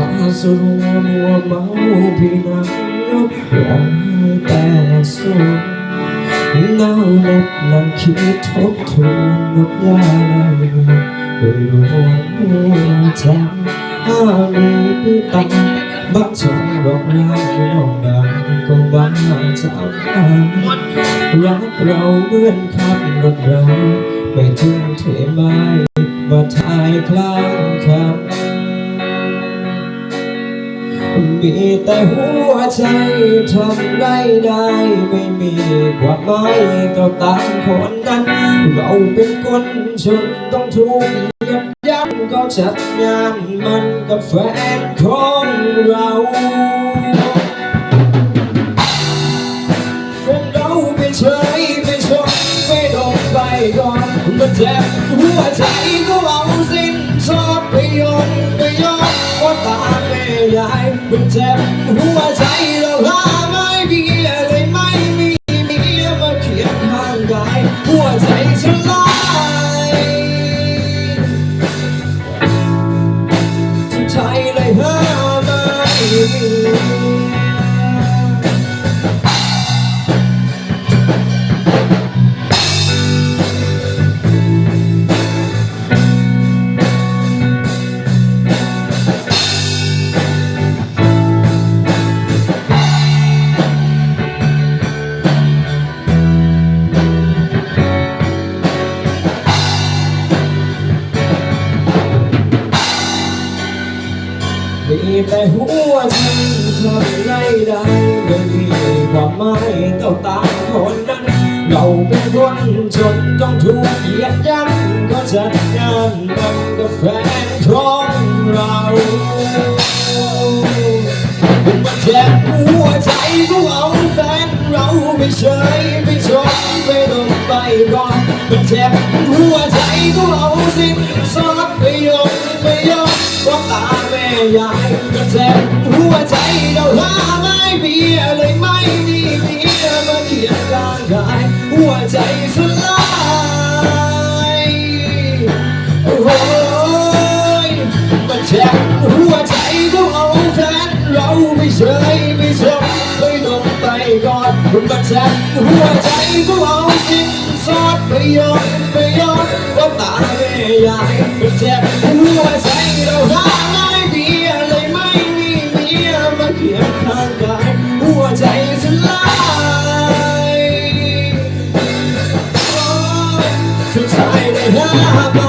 าสรักนกร้องไห้แต่สูงเงาเล็บนั่งคิดทบทวนนกยาในโดยรวมหัวใจถ้ามีพี่ตังบักชมดอกรักน้องดังก็หวังจะเอารักเราเหมือนคำรถเราไม่ทุ่มเทไม้มาทายคลางคำ มีแต่หัวใจทำได้ได้ ไม่มีความหมายต่อต่างคนนั้น เราเป็นคนชนต้องถูกเหยียดยันก็จัดงานมันกับแฟนของเราเป็นเราไปเฉยไปชมไปดมไปก่อนมาแทบ มันเจ็บหัวใจเราลาไม่เพียเลยไม่มีเมียมาเขียนห่างกายหัวใจฉันลายสุดท้ายเลยหาไม่ แต่หัวใจทำไรได้ไม่มีความหมายต่อตาคนนั้น เราเป็นคนจนต้องถูกเหยียดยันก็จัดงานมันกับแฟนของเรามันเจ็บหัวใจก็เอาแฟนเราไปเฉยไปชมไปดมไปก่อนมันเจ็บหัวใจก็ ยายมันเจ็บหัวใจเราหาไม่เบียเลยไม่มีเมียมาเคียงข้างกายหัวใจสลายโอ้ยมันเจ็บหัวใจก็เอาแฟนเราไปเฉยไปชมไปดมไปก่อนมันเจ็บหัวใจก็เอาสิ้นสอดไปยงไปยงว่าตาแม่ยายมันเจ็ deja